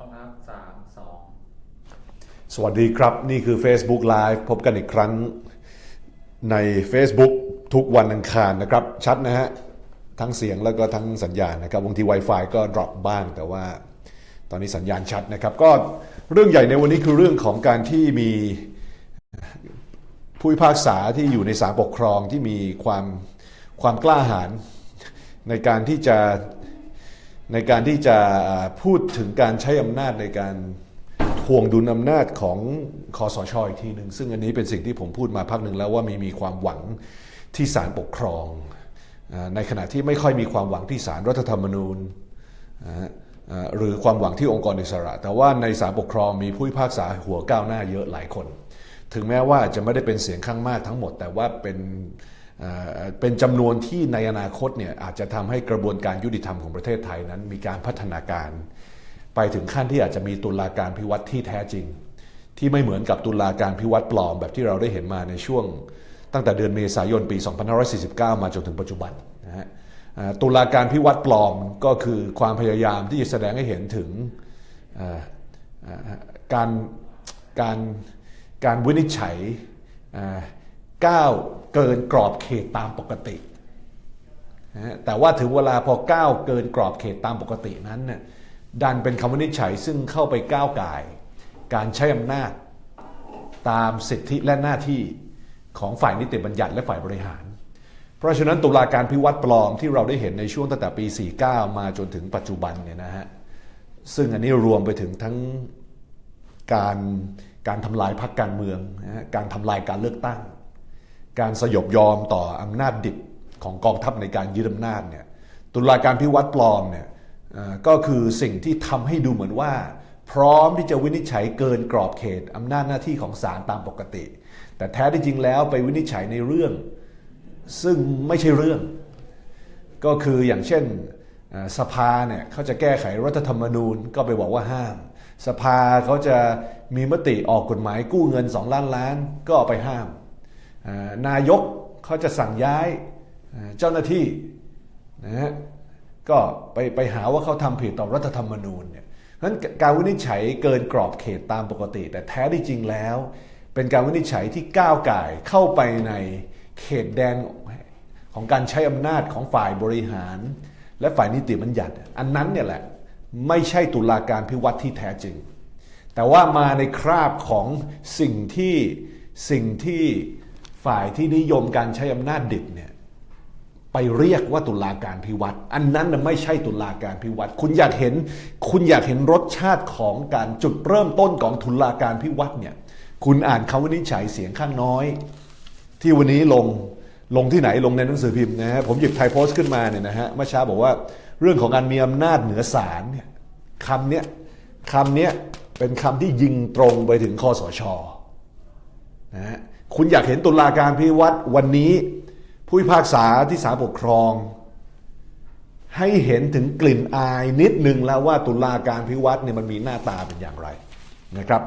พร้อมครับสามสองสวัสดีครับ นี่คือ Facebook Live พบกันอีกครั้งใน Facebook ทุกวันอังคารนะครับ ชัดนะฮะ ทั้งเสียงแล้วก็ทั้งสัญญาณนะครับบางที Wi-Fi ก็ drop บ้างแต่ว่าตอนนี้สัญญาณชัดนะครับ ก็เรื่องใหญ่ในวันนี้คือเรื่องของการที่มีผู้พิพากษาที่อยู่ในศาลปกครองที่มีความความกล้าหาญในการที่จะ ในการที่จะพูดถึงการใช้อำนาจในการทวงดุลอำนาจของคอสชอีกทีหนึ่งซึ่งอันนี้เป็นสิ่งที่ผมพูดมาพักหนึ่งแล้วว่ามีมีความหวังที่ศาลปกครอง ในขณะที่ไม่ค่อยมีความหวังที่ศาลรัฐธรรมนูญหรือความหวังที่องค์กรอิสระ แต่ว่าในศาลปกครองมีผู้พิพากษาหัวก้าวหน้าเยอะหลายคน ถึงแม้ว่าจะไม่ได้เป็นเสียงข้างมากทั้งหมด แต่ว่าเป็น เเป็นจำนวนที่ในอนาคตเนี่ยอาจจะทำให้กระบวนการยุติธรรมของประเทศไทยนั้น มีการพัฒนาการ ไปถึงขั้นที่อาจจะมีตุลาการพิวัตรที่แท้จริง ที่ไม่เหมือนกับตุลาการพิวัตรปลอมแบบที่เราได้เห็นมาในช่วง ตั้งแต่เดือนเมษายนปี 2549 มาจนถึงปัจจุบันนะฮะตุลาการพิวัตรปลอมก็คือความพยายามที่จะแสดงให้เห็นถึงการการการวินิจฉัยก้าว เกินกรอบเขตตามปกติ แต่ว่าถึงเวลาพอก้าวเกินกรอบเขตตามปกตินั้นเนี่ยดันเป็นคำวินิจฉัยซึ่งเข้าไปก้าวไก่การใช้อำนาจตามสิทธิและหน้าที่ของฝ่ายนิติบัญญัติและฝ่ายบริหาร เพราะฉะนั้นตุลาการพิวัตรปลอมที่เราได้เห็นในช่วงตั้งแต่ปี 49 มาจนถึงปัจจุบันเนี่ยนะฮะซึ่งอันนี้รวมไปถึงทั้งการการทำลายพรรคการเมืองนะการทำลายการเลือกตั้ง การสยบยอมต่ออำนาจดิบของกองทัพในการยึดอำนาจเนี่ยตุลาการพิวัตรปลอมเนี่ยอ่อก็คือสิ่งที่ทำให้ดูเหมือนว่า พร้อมที่จะวินิจฉัยเกินกรอบเขตอำนาจหน้าที่ของศาลตามปกติ แต่แท้ที่จริงแล้วไปวินิจฉัยในเรื่อง ซึ่งไม่ใช่เรื่อง ก็คืออย่างเช่นสภาเนี่ยเขาจะแก้ไขรัฐธรรมนูญก็ไปบอกว่าห้าม สภาเขาจะมีมติออกกฎหมายกู้เงิน 2 ล้านล้านก็ไปห้าม นายกเขาจะสั่งย้ายเจ้าหน้าที่นะฮะก็ไปไปหาว่าเขาทำผิดต่อรัฐธรรมนูญเนี่ยเพราะฉะนั้นการวินิจฉัยเกินกรอบเขตตามปกติ แต่แท้ที่จริงแล้ว เป็นการวินิจฉัยที่ก้าวไก่เข้าไปในเขตแดนของการใช้อำนาจของฝ่ายบริหาร และฝ่ายนิติบัญญัติ อันนั้นเนี่ยแหละไม่ใช่ตุลาการพิวัตรที่แท้จริง แต่ว่ามาในคราบของสิ่งที่สิ่งที่ ฝ่ายที่นิยมการใช้อำนาจดิบเนี่ยไปเรียกว่าตุลาการพิวัตรอันนั้นไม่ใช่ตุลาการพิวัตรคุณอยากเห็น คุณอยากเห็นรสชาติของการจุดเริ่มต้นของตุลาการพิวัตรเนี่ย คุณอ่านคำวินิจฉัยเสียงข้างน้อย ที่วันนี้ลงลงที่ไหนลงในหนังสือพิมพ์นะฮะผมหยิบไทยโพสต์ขึ้นมาเนี่ยนะฮะเมื่อเช้าบอกว่าเรื่องของการมีอำนาจเหนือศาลเนี่ยคำเนี้ยคำเนี้ยเป็นคำที่ยิงตรงไปถึงคอสชนะฮะ คุณอยากเห็นตุลาการพิวัตรวันนี้ ผู้พิพากษาที่ศาลปกครอง ให้เห็นถึงกลิ่นอายนิดนึงแล้วว่าตุลาการพิวัตรเนี่ยมันมีหน้าตาเป็นอย่างไรนะครับ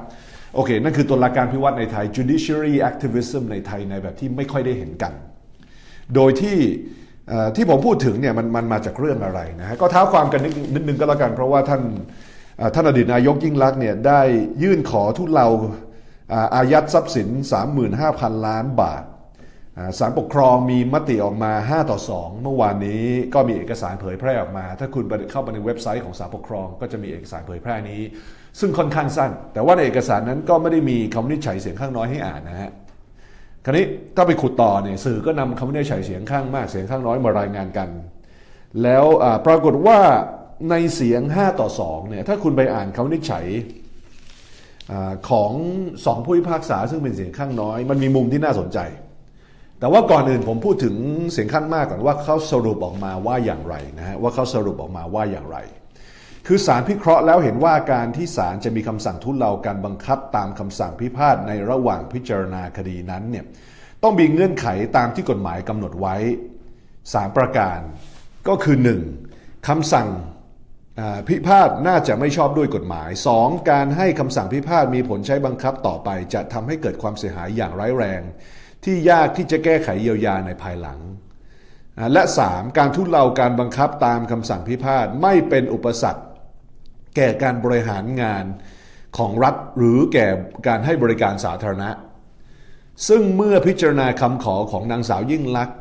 โอเค นั่นคือตุลาการพิวัตรในไทย judiciary activism ในไทยในแบบที่ไม่ค่อยได้เห็นกัน โดยที่ที่ผมพูดถึงเนี่ยมันมันมาจากเรื่องอะไรนะฮะก็เท้าความกันนิดนึงก็แล้วกัน เพราะว่าท่านท่านอดีตนายกยิ่งลักษณ์เนี่ยได้ยื่นขอทุเลา อาอายัดทรัพย์สิน 35,000 ล้านบาทอ่าศาลปกครองมีมติออกมา 5 ต่อ 2 เมื่อวานนี้ก็มีเอกสารเผยแพร่ออกมา ถ้าคุณไปเข้าไปในเว็บไซต์ของศาลปกครอง ก็จะมีเอกสารเผยแพร่นี้ ซึ่งค่อนข้างสั้น แต่ว่าในเอกสารนั้นก็ไม่ได้มีคำวินิจฉัยเสียงข้างน้อยให้อ่านนะฮะคราวนี้ถ้าไปขุดต่อเนี่ยสื่อก็นำคำวินิจฉัยเสียงข้างมากเสียงข้างน้อยมารายงานกัน แล้วปรากฏว่าในเสียง 5 ต่อ 2 เนี่ยถ้าคุณไปอ่านคำวินิจฉัย ของสองผู้พิพากษาซึ่งเป็นเสียงข้างน้อย มันมีมุมที่น่าสนใจ แต่ว่าก่อนอื่นผมพูดถึงเสียงข้างมากก่อนว่าเขาสรุปออกมาว่าอย่างไรนะฮะว่าเขาสรุปออกมาว่าอย่างไร คือศาลพิเคราะห์แล้วเห็นว่าการที่ศาลจะมีคำสั่งทุเลาการบังคับตามคำสั่งพิพาทในระหว่างพิจารณาคดีนั้นเนี่ยต้องมีเงื่อนไขตามที่กฎหมายกำหนดไว้ 3 ประการ ก็คือ 1. คำสั่ง พิพาทน่าจะไม่ชอบด้วยกฎหมาย 2. การให้คำสั่งพิพาทมีผลใช้บังคับต่อไป จะทำให้เกิดความเสียหายอย่างร้ายแรง ที่ยากที่จะแก้ไขเยียวยาในภายหลังอ่าและ 3. การทุเลาการบังคับตามคำสั่งพิพาทไม่เป็นอุปสรรค แก่การบริหารงานของรัฐหรือแก่การให้บริการสาธารณะ ซึ่งเมื่อพิจารณาคำขอของนางสาวยิ่งลักษณ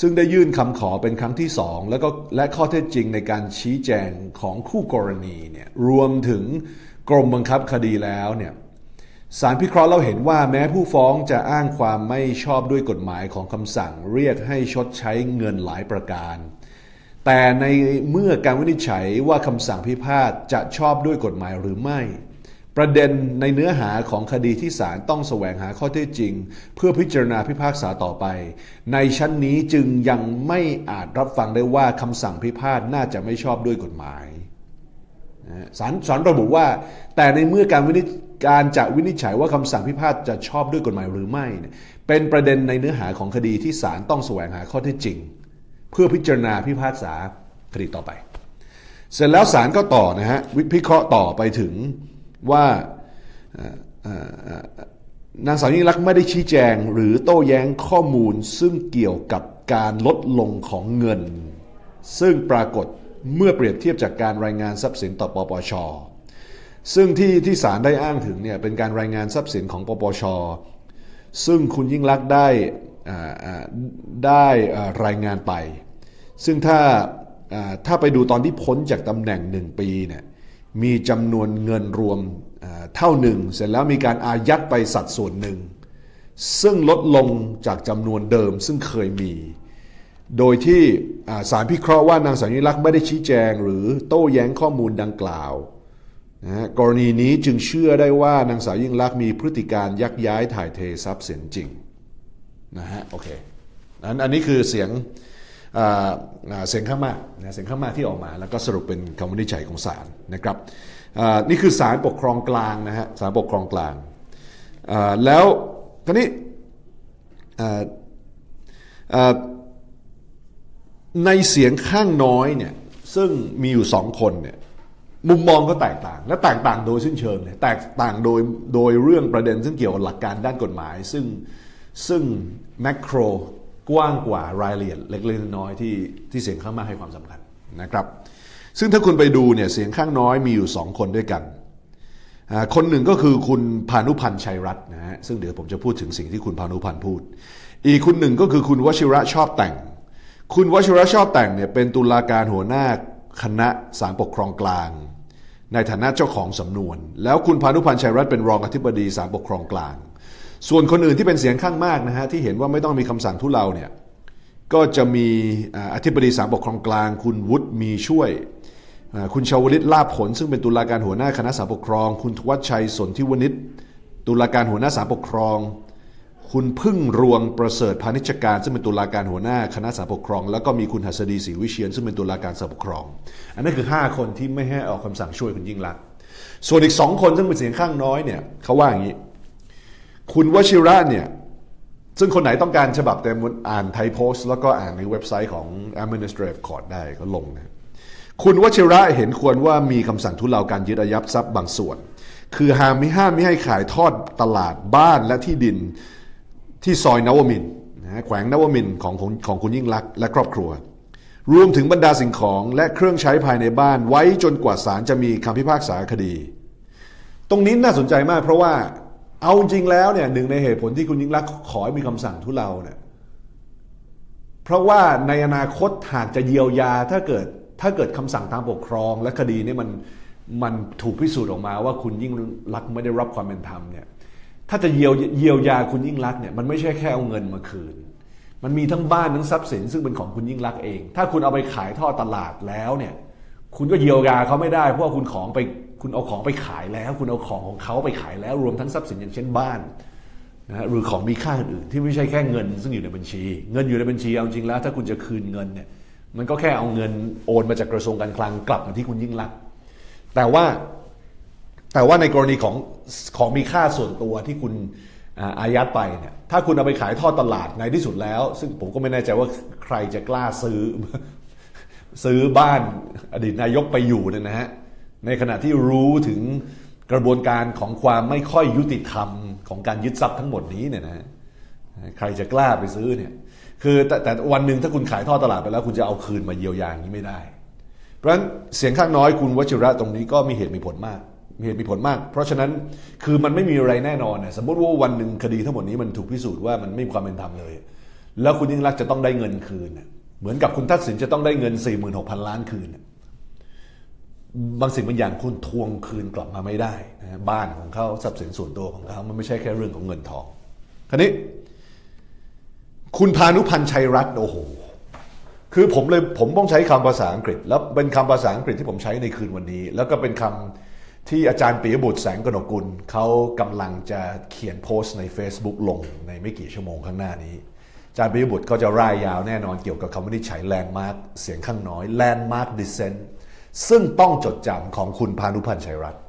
ซึ่งได้ยื่นคำขอเป็นครั้งที่สองแล้วก็และข้อเท็จจริงในการชี้แจงของคู่กรณีเนี่ยรวมถึงกรมบังคับคดีแล้วเนี่ยสารพิเคราะห์เราเห็นว่าแม้ผู้ฟ้องจะอ้างความไม่ชอบด้วยกฎหมายของคำสั่ง เรียกให้ชดใช้เงินหลายประการ แต่ในเมื่อการวินิจฉัยว่าคำสั่งพิพาทจะชอบด้วยกฎหมายหรือไม่ ประเด็นในเนื้อหาของคดีที่ศาลต้องแสวงหาข้อเท็จจริง เพื่อพิจารณาพิพากษาต่อไป ในชั้นนี้จึงยังไม่อาจรับฟังได้ว่าคำสั่งพิพาทน่าจะไม่ชอบด้วยกฎหมายศาลศาลระบุว่า แต่ในเมื่อการวินิจการจะวินิจฉัยว่าคำสั่งพิพาทจะชอบด้วยกฎหมายหรือไม่เนี่ยเป็นประเด็นในเนื้อหาของคดีที่ศาลต้องแสวงหาข้อเท็จจริง เพื่อพิจารณาพิพากษาคดีต่อไป เสร็จแล้วศาลก็ต่อนะฮะวิพิเคราะห์ต่อไปถึง ว่าอนางสาวยิ่งลักษณ์ไม่ได้ชี้แจงหรือโต้แย้งข้อมูลซึ่งเกี่ยวกับการลดลงของเงิน ซึ่งปรากฏเมื่อเปรียบเทียบจากการรายงานทรัพย์สินต่อปปช ซึ่งที่ที่ศาลได้อ้างถึงเนี่ยเป็นการรายงานทรัพย์สินของปปช ซึ่งคุณยิ่งลักษณ์ได้ได้รายงานไป ซึ่งถ้าอ่าถ้าไปดูตอนที่พ้นจากตำแหน่งหนึ่งปีเนี่ย มีจำนวนเงินรวมเท่าหนึ่ง เสร็จแล้วมีการอายัดไปสัดส่วนหนึ่ง ซึ่งลดลงจากจำนวนเดิมซึ่งเคยมี โดยที่อ่าศาลพิเคราะห์ว่านางสาวยิ่งลักษณ์ไม่ได้ชี้แจง หรือโต้แย้งข้อมูลดังกล่าวนะกรณีนี้จึงเชื่อได้ว่านางสาวยิ่งลักษณ์มีพฤติการยักย้ายถ่ายเททรัพย์สินจริงนะฮะโอเคอันอันนี้คือเสียง เสียงข้างมากนะเสียงข้างมากที่ออกมา แล้วก็สรุปเป็นคำวินิจฉัยของศาลนะครับนี่คือศาลปกครองกลางนะฮะศาลปกครองกลางแล้วทีนี้ในเสียงข้างน้อยเนี่ยซึ่งมีอยู่สองคนเนี่ยมุมมองก็แตกต่าง และแตกต่างโดยสิ้นเชิงเลยแตกต่างโดยโดยเรื่องประเด็นซึ่งเกี่ยวกับหลักการด้านกฎหมาย ซึ่งซึ่งแมกโคร กว้างกว่ารายละเอียดเล็กๆน้อยๆที่ที่เสียงข้างมากให้ความสำคัญนะครับ ซึ่งถ้าคุณไปดูเนี่ยเสียงข้างน้อยมีอยู่สองคนด้วยกัน คนหนึ่งก็คือคุณพานุพันธ์ชัยรัตน์นะฮะซึ่งเดี๋ยวผมจะพูดถึงสิ่งที่คุณพานุพันธ์พูด อีกคนหนึ่งก็คือคุณวชิระชอบแต่ง คุณวชิระชอบแต่งเนี่ยเป็นตุลาการหัวหน้าคณะศาลปกครองกลาง ในฐานะเจ้าของสำนวน แล้วคุณพานุพันธ์ชัยรัตน์เป็นรองอธิบดีศาลปกครองกลาง ส่วนคนอื่นที่เป็นเสียงข้างมากนะฮะที่เห็นว่าไม่ต้องมีคำสั่งทุเลาเนี่ยก็จะมีอธิบดีศาลปกครองกลาง คุณวุฒิมีช่วย คุณชาวลิตลาภผล ซึ่งเป็นตุลาการหัวหน้าคณะสาลปกครอง คุณทวัชชัยสนธิวณิชตุลาการหัวหน้าศาลปกครอง คุณพึ่งรวงประเสริฐพาณิชการ ซึ่งเป็นตุลาการหัวหน้าคณะศาลปกครอง แล้วก็มีคุณหัสดีศรีวิเชียนซึ่งเป็นตุลาการศาลปกครอง อันนั้นคือ 5 คนที่ไม่ให้ออกคำสั่งช่วยคุณยิ่งลักษณ์ส่วนอีกสองคนซึ่งเป็นเสียงข้างน้อยเนี่ยเขาว่าอย่างนี้ คุณวชิระเนี่ย ซึ่งคนไหนต้องการฉบับเต็มอ่านไทยโพสต์แล้วก็อ่านในเว็บไซต์ของ Administrative Court ได้ก็ลงนะคุณวชิระเห็นควรว่ามีคำสั่งทุเลาการยึดอายัดทรัพย์บางส่วน คือห้ามไม่ห้ามไม่ให้ขายทอดตลาดบ้านและที่ดินที่ซอยนวมินนะแขวงนวมินของของของคุณยิ่งลักและครอบครัว รวมถึงบรรดาสิ่งของและเครื่องใช้ภายในบ้านไว้จนกว่าศาลจะมีคำพิพากษาคดี ตรงนี้น่าสนใจมากเพราะว่า เอาจริงแล้วเนี่ยหนึ่งในเหตุผลที่คุณยิ่งลักขอให้มีคำสั่งทุเลาเนี่ยเพราะว่าในอนาคตหากจะเยียวยาถ้าเกิดถ้าเกิดคำสั่งทางปกครอง และคดีนี้มันมันถูกพิสูจน์ออกมาว่าคุณยิ่งรักไม่ได้รับความเป็นธรรมเนี่ยถ้าจะเยียวเยียวยาคุณยิ่งรักเนี่ยมันไม่ใช่แค่เอาเงินมาคืน มันมีทั้งบ้านทั้งทรัพย์สิน ซึ่งเป็นของคุณยิ่งรักเอง ถ้าคุณเอาไปขายท่อตลาดแล้วเนี่ยคุณก็เยียวยาเขาไม่ได้เพราะว่าคุณของไป คุณเอาของไปขายแล้ว คุณเอาของของเขาไปขายแล้ว รวมทั้งทรัพย์สินอย่างเช่นบ้านนะฮะหรือของมีค่าอื่นที่ไม่ใช่แค่เงิน ซึ่งอยู่ในบัญชี เงินอยู่ในบัญชีเอาจริงแล้ว ถ้าคุณจะคืนเงินเนี่ยมันก็แค่เอาเงินโอนมาจากกระทรวงการคลังกลับมาที่คุณยิ่งรัก แต่ว่าแต่ว่าในกรณีของของมีค่าส่วนตัวที่คุณอายัดไปเนี่ยถ้าคุณเอาไปขายทอดตลาดในที่สุดแล้ว ซึ่งผมก็ไม่แน่ใจว่าใครจะกล้าซื้อซื้อบ้านอดีตนายกไปอยู่เนี่ยนะฮะ ในขณะที่รู้ถึงกระบวนการของความไม่ค่อยยุติธรรมของการยึดทรัพย์ทั้งหมดนี้เนี่ยนะใครจะกล้าไปซื้อเนี่ยคือแต่แต่วันหนึ่งถ้าคุณขายท่อตลาดไปแล้ว คุณจะเอาคืนมาเยียวยาอย่างนี้ไม่ได้ เพราะฉะนั้นเสียงข้างน้อยคุณวชิระตรงนี้ก็มีเหตุมีผลมาก มีเหตุมีผลมาก เพราะฉะนั้นคือมันไม่มีอะไรแน่นอนนะสมมติว่าวันหนึ่งคดีทั้งหมดนี้มันถูกพิสูจน์ว่ามันไม่มีความเป็นธรรมเลย แล้วคุณยิ่งรักจะต้องได้เงินคืน เหมือนกับคุณทักษิณจะต้องได้เงิน 46,000 ล้านคืนน่ะ บางสิ่งบางอย่างคุณทวงคืนกลับมาไม่ได้นะบ้านของเขาทรัพย์สินส่วนตัวของเขามันไม่ใช่แค่เรื่องของเงินทองคราวนี้ คุณพานุพันธ์ชัยรัตน์โอ้โหคือผมเลยผมต้องใช้คำภาษาอังกฤษ แล้วเป็นคำภาษาอังกฤษที่ผมใช้ในคืนวันนี้ แล้วก็เป็นคำที่อาจารย์ปิยบุตรแสงกนกุลเขากำลังจะเขียนโพสต์ใน Facebook ลงในไม่กี่ชั่วโมงข้างหน้านี้อาจารย์ปิยบุตรเขาจะร่ายยาวแน่นอนเกี่ยวกับคำวินิจฉัยแลนด์มาร์คเสียงข้างน้อยแลนด์มาร์คดิเซน ซึ่งต้องจดจำของคุณพานุพันธ์ชัยรัตน์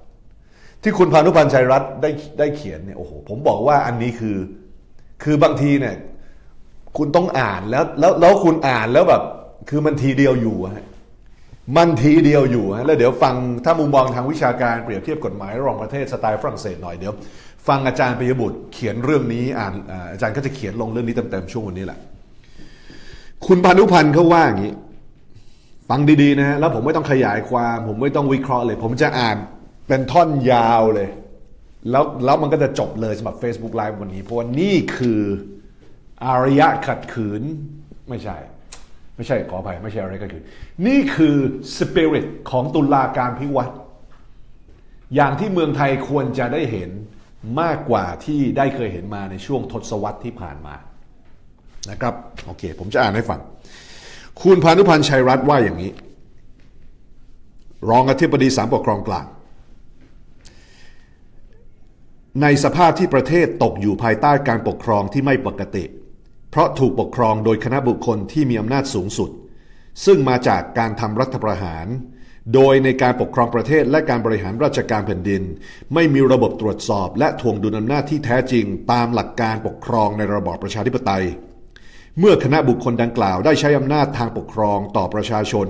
ที่คุณพานุพันธ์ชัยรัตน์ได้ได้เขียนเนี่ยโอ้โหผมบอกว่าอันนี้คือ คือบางทีเนี่ย คุณต้องอ่านแล้วแล้วแล้วคุณอ่านแล้วแบบ คือมันทีเดียวอยู่ฮะมันทีเดียวอยู่ฮะแล้วเดี๋ยวฟังถ้ามุมมองทางวิชาการเปรียบเทียบกฎหมายระหว่างประเทศสไตล์ฝรั่งเศสหน่อยเดี๋ยวฟังอาจารย์ปิยบุตรเขียนเรื่องนี้อ่านอาจารย์ก็จะเขียนลงเรื่องนี้เต็มๆช่วงวันนี้แหละ คุณพานุพันธ์เขาว่าอย่างนี้ ฟังดีๆนะฮะแล้วผมไม่ต้องขยายความ ผมไม่ต้องวิเคราะห์เลย ผมจะอ่านเป็นท่อนยาวเลย แล้วแล้วมันก็จะจบเลยสำหรับ Facebook Live วันนี้ เพราะว่านี่คืออารยะขัดขืนไม่ใช่ ไม่ใช่ขออภัยไม่ใช่อารยะขัดขืน นี่คือสปิริตของตุลาการพิวัตรอย่างที่เมืองไทยควรจะได้เห็นมากกว่าที่ได้เคยเห็นมาในช่วงทศวรรษที่ผ่านมานะครับโอเค ผมจะอ่านให้ฟัง คุณพานุพันธ์ชัยรัตน์ว่าอย่างนี้ รองอธิบดีสามปกครองกลาง ในสภาพที่ประเทศตกอยู่ภายใต้การปกครองที่ไม่ปกติ เพราะถูกปกครองโดยคณะบุคคลที่มีอำนาจสูงสุด ซึ่งมาจากการทำรัฐประหาร โดยในการปกครองประเทศและการบริหารราชการแผ่นดิน ไม่มีระบบตรวจสอบ และทวงดุลอำนาจที่แท้จริง ตามหลักการปกครองในระบอบประชาธิปไตย เมื่อคณะบุคคลดังกล่าวได้ใช้อำนาจทางปกครองต่อประชาชน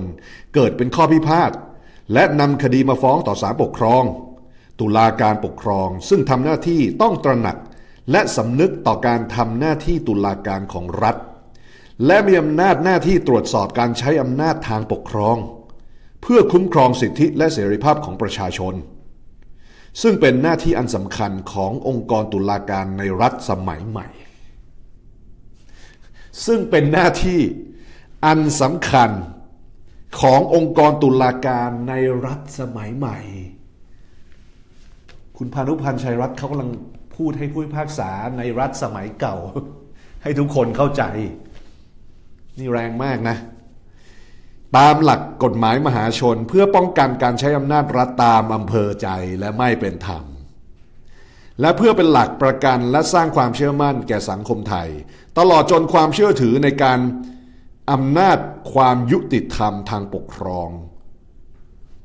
เกิดเป็นข้อพิพาทและนำคดีมาฟ้องต่อศาลปกครอง ตุลาการปกครองซึ่งทำหน้าที่ต้องตระหนัก และสำนึกต่อการทำหน้าที่ตุลาการของรัฐ และมีอำนาจหน้าที่ตรวจสอบการใช้อำนาจทางปกครอง เพื่อคุ้มครองสิทธิและเสรีภาพของประชาชน ซึ่งเป็นหน้าที่อันสำคัญขององค์กรตุลาการในรัฐสมัยใหม่ ซึ่งเป็นหน้าที่อันสำคัญขององค์กรตุลาการในรัฐสมัยใหม่ คุณพานุพันธ์ชัยรัตน์เขากำลังพูดให้ผู้พิพากษาในรัฐสมัยเก่า ให้ทุกคนเข้าใจ นี่แรงมากนะ ตามหลักกฎหมายมหาชนเพื่อป้องกันการใช้อำนาจรัฐตามอำเภอใจและไม่เป็นธรรม และเพื่อเป็นหลักประกันและสร้างความเชื่อมั่นแก่สังคมไทย ตลอดจนความเชื่อถือในการอำนาจความยุติธรรมทางปกครอง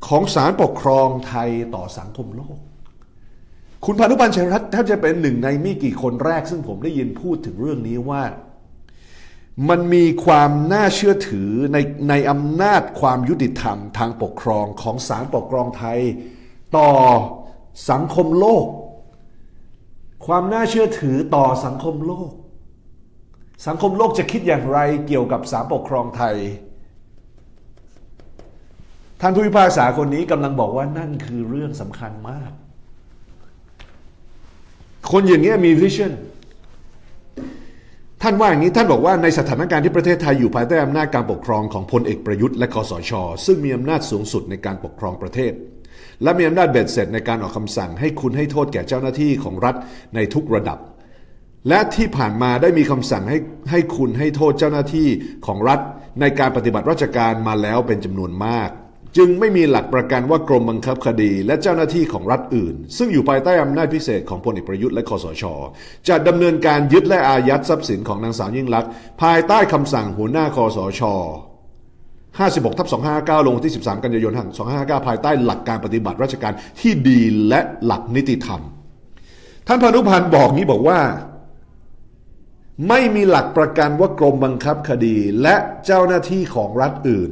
ของศาลปกครองไทยต่อสังคมโลก คุณพานุพันธ์ชัยรัตน์ถ้าจะเป็นหนึ่งในไม่กี่คนแรก ซึ่งผมได้ยินพูดถึงเรื่องนี้ว่า มันมีความน่าเชื่อถือในในอำนาจความยุติธรรมทางปกครองของศาลปกครองไทย ต่อสังคมโลก ความน่าเชื่อถือต่อสังคมโลก สังคมโลกจะคิดอย่างไรเกี่ยวกับศาลปกครองไทย ท่านผู้พิพากษาคนนี้กำลังบอกว่านั่นคือเรื่องสำคัญมาก คนอย่างเงี้มีวิชั่นท่านว่าอย่างนี้ท่านบอกว่าในสถานการณ์ที่ประเทศไทยอยู่ภายใต้อำนาจการปกครองของพลเอกประยุทธ์และคอสช ซึ่งมีอำนาจสูงสุดในการปกครองประเทศ และมีอำนาจเบ็ดเสร็จในการออกคำสั่งให้คุณให้โทษแก่เจ้าหน้าที่ของรัฐในทุกระดับ และที่ผ่านมาได้มีคำสั่งให้ให้คุณให้โทษเจ้าหน้าที่ของรัฐ ในการปฏิบัติราชการมาแล้วเป็นจำนวนมาก จึงไม่มีหลักประกันว่ากรมบังคับคดี และเจ้าหน้าที่ของรัฐอื่น ซึ่งอยู่ภายใต้อำนาจพิเศษของพลเอกประยุทธ์และคอสช จะดำเนินการยึดและอายัดทรัพย์สินของนางสาวยิ่งลักษณ์ภายใต้คำสั่งหัวหน้าคอสช 56ทับ259 ลงวันที่ 13 กันยายน 2559 ภายใต้หลักการปฏิบัติราชการที่ดีและหลักนิติธรรม ท่านพานุพันธ์บอกนี้บอกว่า ไม่มีหลักประกันว่ากรมบังคับคดีและเจ้าหน้าที่ของรัฐอื่น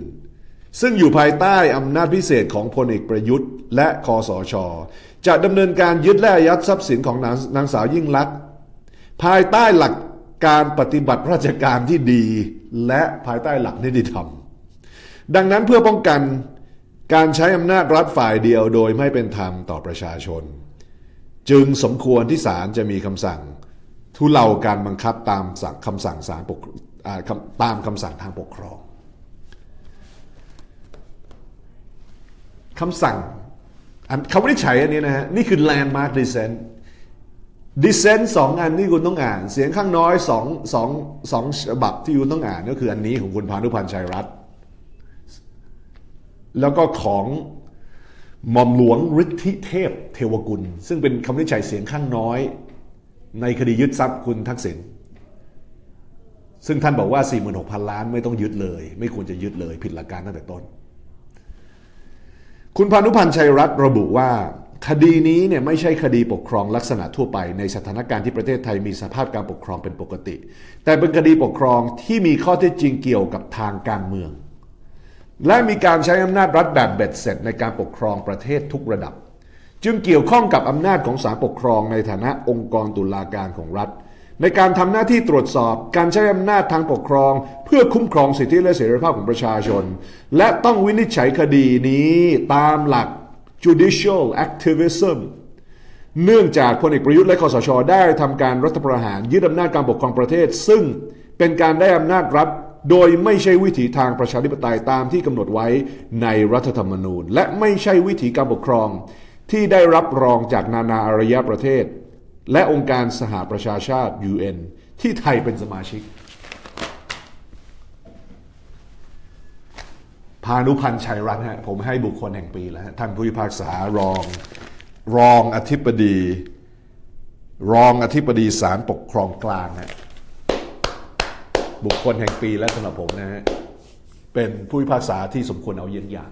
ซึ่งอยู่ภายใต้อำนาจพิเศษของพลเอกประยุทธ์ และคอสช จะดำเนินการยึดและอายัดทรัพย์สินของนางนางสาวยิ่งลักษณ์ภายใต้หลักการปฏิบัติราชการที่ดี และภายใต้หลักนิติธรรม ดังนั้นเพื่อป้องกันการใช้อำนาจรัฐฝ่ายเดียวโดยไม่เป็นธรรมต่อประชาชน จึงสมควรที่ศาลจะมีคำสั่ง ทุเลาการบังคับตามสั่งคำสั่งศาลปกตามคำสั่งทางปกครองคำสั่งเขาไม่ได้ใช้อันนี้นะฮะ นี่คือ landmark dissent dissent สองอันที่คุณต้องอ่าน เสียงข้างน้อยสองสองสองฉบับที่คุณต้องอ่านก็คืออันนี้ของคุณพานุพันธ์ชัยรัตน์ แล้วก็ของหม่อมหลวงฤทธิเทพเทวกุล ซึ่งเป็นคำวินิจฉัยเสียงข้างน้อย ในคดียึดทรัพย์คุณทักษิณซึ่งท่านบอกว่า 46,000 ล้านไม่ต้องยึดเลย ไม่ควรจะยึดเลย ผิดหลักการตั้งแต่ต้น คุณพานุพันธ์ชัยรัตน์ระบุว่า คดีนี้เนี่ยไม่ใช่คดีปกครองลักษณะทั่วไป ในสถานการณ์ที่ประเทศไทยมีสภาพการปกครองเป็นปกติ แต่เป็นคดีปกครองที่มีข้อเท็จจริงเกี่ยวกับทางการเมือง และมีการใช้อำนาจรัฐแบบเบ็ดเสร็จในการปกครองประเทศทุกระดับ จึงเกี่ยวข้องกับอำนาจของศาลปกครองในฐานะองค์กรตุลาการของรัฐ ในการทำหน้าที่ตรวจสอบการใช้อำนาจทางปกครอง เพื่อคุ้มครองสิทธิและเสรีภาพของประชาชน และต้องวินิจฉัยคดีนี้ตามหลัก judicial activism เนื่องจากพลเอกประยุทธ์และคอสช ได้ทำการรัฐประหารยึดอำนาจการปกครองประเทศ ซึ่งเป็นการได้อำนาจรัฐ โดยไม่ใช่วิถีทางประชาธิปไตยตามที่กำหนดไว้ในรัฐธรรมนูญ และไม่ใช่วิถีการปกครอง ที่ได้รับรองจากนานาอารยประเทศ และองค์การสหประชาชาติ UN ที่ไทยเป็นสมาชิก พานุพันธ์ชัยรัตน์ฮะผมให้บุคคลแห่งปีแล้วท่านผู้พิพากษารอง รองอธิบดี รองอธิบดีศาลปกครองกลางฮะ บุคคลแห่งปีและสำหรับผมนะฮะเป็นผู้พิพากษาที่สมควรเอาเยี่ยงอย่าง